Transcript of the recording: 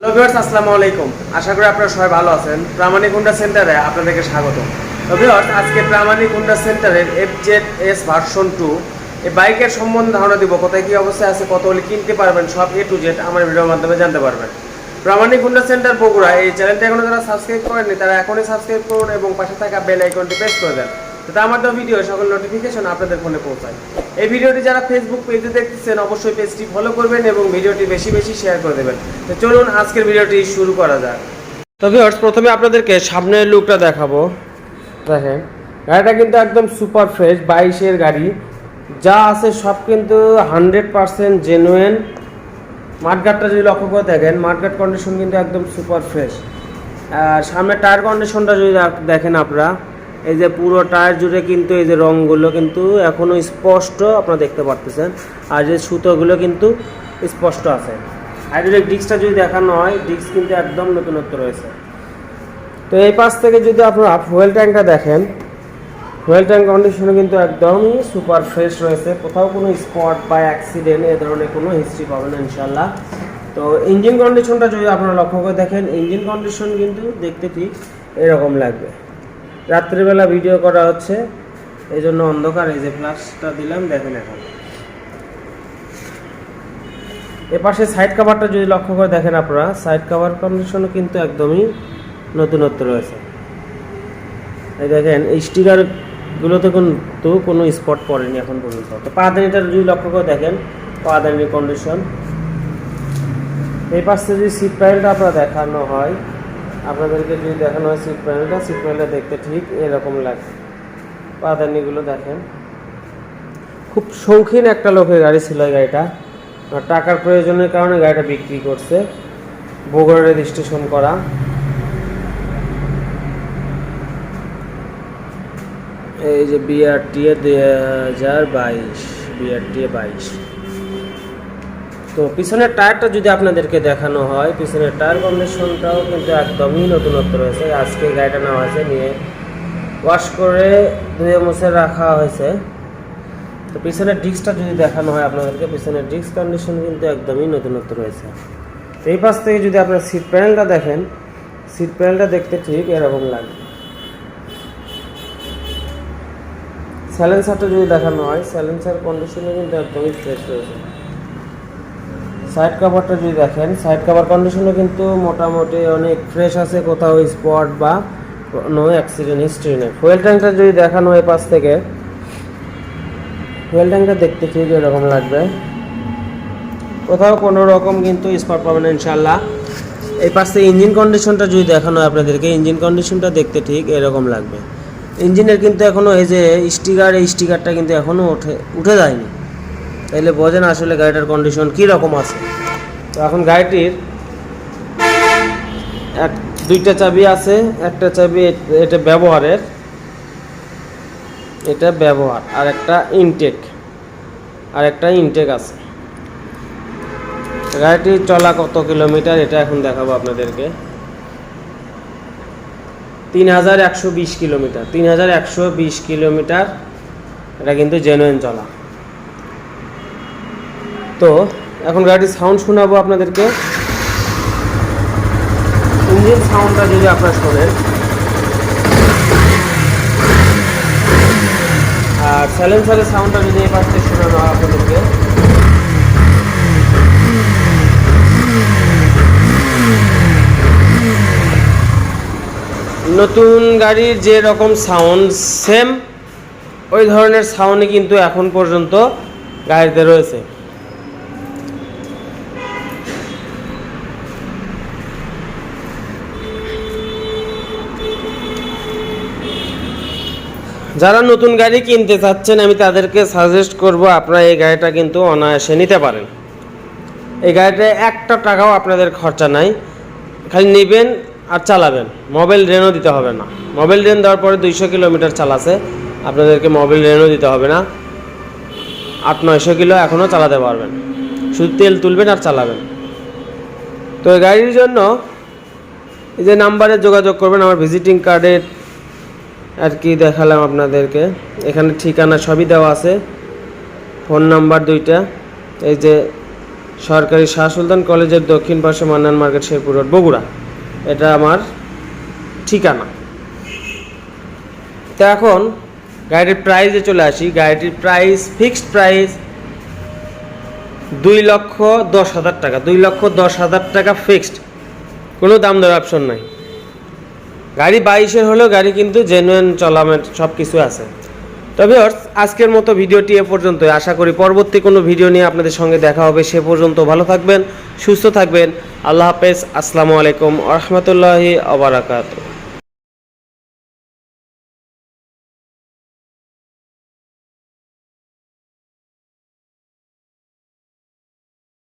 Hello viewers আসসালামু আলাইকুম। আশা করি আপনারা সবাই ভালো আছেন। প্রামাণিক হুন্ডা সেন্টারে আপনাদেরকে স্বাগত। তো ভিউয়ার্স আজকে প্রামাণিক হুন্ডা সেন্টারের F Z S version two এই বাইকের সম্বন্ধে ধারণা দিব, কোথায় কী অবস্থায় আছে, কত হলে কিনতে পারবেন, সব এ টু জেড আমার ভিডিওর মাধ্যমে জানতে পারবেন। প্রামাণিক হুন্ডা সেন্টার বগুড়া, এই চ্যানেলটা এখনও যারা সাবস্ক্রাইব করেননি, তারা এখনই সাবস্ক্রাইব করুন এবং পাশে থাকা বেল আইকনটি প্রেস করে দেন। যাতে আমার ভিডিও সকল নোটিফিকেশন আপনাদের ফোনে পৌঁছায়। এই ভিডিওটি যারা ফেসবুক পেজে দেখতেছেন, অবশ্যই পেজটি ফলো করবেন এবং ভিডিওটি বেশি বেশি শেয়ার করে দেবেন। তো চলুন, আজকের ভিডিওটি শুরু করা যাক। তো ভিউয়ার্স প্রথমে আপনাদেরকে সামনের লুকটা দেখাবো। দেখেন, গাড়িটা কিন্তু একদম সুপার ফ্রেশ বাইশের গাড়ি। যা আছে সব কিন্তু হান্ড্রেড পারসেন্ট জেনুয়েন মাঠঘাটটা যদি লক্ষ্য করে দেখেন, মাঠঘাট কন্ডিশন কিন্তু একদম সুপার ফ্রেশ আর সামনে টায়ার কন্ডিশনটা যদি দেখেন আপনারা এই যে পুরো টায়ার জুড়ে কিন্তু এই যে রঙগুলো কিন্তু এখনও স্পষ্ট আপনারা দেখতে পারতেছেন। আর যে সুতোগুলো কিন্তু স্পষ্ট আছে। হাইড্রোলিক ডিস্কটা যদি দেখানো হয়, ডিস্ক কিন্তু একদম নতুনত্ব রয়েছে। তো এই পাশ থেকে যদি আপনারা ফুয়েল ট্যাঙ্কটা দেখেন, ফুয়েল ট্যাঙ্ক কন্ডিশনে কিন্তু একদমই সুপার ফ্রেশ রয়েছে। কোথাও কোনো স্পট বা অ্যাক্সিডেন্ট, এ ধরনের কোনো হিস্ট্রি পাবেন ইনশাল্লাহ তো ইঞ্জিন কন্ডিশনটা যদি আপনারা লক্ষ্য করে দেখেন, ইঞ্জিন কন্ডিশন কিন্তু দেখতে ঠিক এরকম লাগবে। রাত্রিবেলা ভিডিও করা হচ্ছে। এই জন্য অন্ধকার, এই যে ফ্লাশটা দিলাম, দেখেন এখন। এ পাশে সাইড কাভারটা যদি লক্ষ্য করে দেখেন আপনারা সাইড কাভার কন্ডিশনও কিন্তু একদমই নতুনত্ব রয়েছে। এই দেখেন, এই স্টিকারগুলোতে কিন্তু কোনো স্পট পড়েনি এখন পর্যন্ত। তো পাদানিটা যদি লক্ষ্য করে দেখেন, পাদানির কন্ডিশন এই পাশ যদি সিট প্যানেলটা আপনার দেখানো হয় আপনাদেরকে যদি দেখানো হয় সিট প্যানেলটা সিট প্যানেলটা দেখতে ঠিক এরকম লাগে। পাদানিগুলো দেখেন। খুব শৌখিন একটা লোকের গাড়ি ছিল এই গাড়িটা। টাকার প্রয়োজনের কারণে গাড়িটা বিক্রি করছে। বগুড়া রেজিস্ট্রেশন করা। এই যে বিআরটি এ দুই হাজার বাইশ বিআরটি এ বাইশ। তো পিছনের টায়ারটা যদি আপনাদেরকে দেখানো হয়, পিছনের টায়ার কন্ডিশনটাও কিন্তু একদমই নতুনত্ব রয়েছে। আজকে গাড়িটা নেওয়া হয়েছে, নিয়ে ওয়াশ করে ধুয়ে মুছে রাখা হয়েছে। তো পিছনের ডিস্কটা যদি দেখানো হয় আপনাদেরকে, পিছনের ডিস্ক কন্ডিশন কিন্তু একদমই নতুনত্ব রয়েছে। তো এই পাশ থেকে যদি আপনার সিট প্যানেলটা দেখেন সিট প্যানেলটা দেখতে ঠিক এরকম লাগে। স্যালেন্সারটা যদি দেখানো হয় স্যালেন্সার কন্ডিশনে কিন্তু একদমই ফ্রেশ রয়েছে। সাইড কাভারটা যদি দেখেন সাইড কাভার কন্ডিশনে কিন্তু মোটামুটি অনেক ফ্রেশ আছে, কোথাও স্পট বা কোনো অ্যাক্সিডেন্ট হিস্ট্রি নেই। ফুয়েল ট্যাঙ্কটা যদি দেখানো হয় পাশ থেকে ফুয়েল ট্যাঙ্কটা দেখতে ঠিক এরকম লাগবে। কোথাও কোনো রকম কিন্তু স্পট পাবেন ইনশাল্লাহ এই পাশ থেকে ইঞ্জিন কন্ডিশনটা যদি দেখানো হয় আপনাদেরকে ইঞ্জিন কন্ডিশনটা দেখতে ঠিক এরকম লাগবে। ইঞ্জিনের কিন্তু এখনও এই যে স্টিকার এই স্টিকারটা কিন্তু এখনও উঠে উঠে যায়নি। তাইলে বোঝেন আসলে গাড়িটার কন্ডিশন কী রকম আছে। তো এখন গাড়িটির এক, দুইটা চাবি আছে, একটা চাবি এটা ব্যবহারের। এটা ব্যবহার, আর একটা ইনটেক আর একটা ইনটেক আছে। গাড়িটি চলা কত কিলোমিটার এটা এখন দেখাবো আপনাদেরকে। তিন হাজার একশো বিশ কিলোমিটার, তিন হাজার একশো বিশ কিলোমিটার, এটা কিন্তু জেনুইন চলা। তো এখন গাড়ির সাউন্ড শোনাবো আপনাদেরকে। ইঞ্জিন সাউন্ডটা যদি আপনারা শোনেন। আর স্যালেন্সারের সাউন্ডটা যদি এবার থেকে শোনানো হয় আপনাদেরকে। নতুন গাড়ির যে রকম সাউন্ড সেম ওই ধরনের সাউন্ডই কিন্তু এখন পর্যন্ত গাড়িতে রয়েছে। যারা নতুন গাড়ি কিনতে চাচ্ছেন, আমি তাদেরকে সাজেস্ট করব, আপনারা এই গাড়িটা কিন্তু অনায়াসে নিতে পারেন। এই গাড়িটা একটা টাকাও আপনাদের খরচা নাই। খালি নেবেন আর চালাবেন। মোবাইল রেনও দিতে হবে না। মোবাইল রেন দেওয়ার পরে দুইশো কিলোমিটার চালাছে। আপনাদেরকে মোবাইল রেনও দিতে হবে না। আট, নয়শো কিলো এখনও চালাতে পারবেন। শুধু তেল তুলবেন আর চালাবেন। তো এই গাড়ির জন্য এই যে নাম্বারে যোগাযোগ করবেন, আমার ভিজিটিং কার্ডের আর কি দেখালাম আপনাদেরকে? এখানে ঠিকানা সবই দেওয়া আছে। ফোন নাম্বার দুইটা। এই যে সরকারি শাহ সুলতান কলেজের দক্ষিণ পাশে মান্নান মার্কেট শেরপুর রোড, বগুড়া। এটা আমার ঠিকানা। তো এখন গাড়িটির প্রাইসে চলে আসি। গাড়িটির প্রাইস ফিক্সড প্রাইস দুই লক্ষ দশ হাজার টাকা। দুই লক্ষ দশ হাজার টাকা ফিক্সড কোনো দাম দেওয়ার অপশন নাই। গাড়ি বাইশের হলেও গাড়ি কিন্তু জেনুয়েন চলামের সব কিছু আছে তবে আজকের মতো ভিডিওটি এ পর্যন্ত আশা করি পরবর্তী কোনো ভিডিও নিয়ে আপনাদের সঙ্গে দেখা হবে। সে পর্যন্ত ভালো থাকবেন, সুস্থ থাকবেন। আল্লাহ হাফেজ। আসসালামু আলাইকুম রহমতুল্লাহি আবরাকাত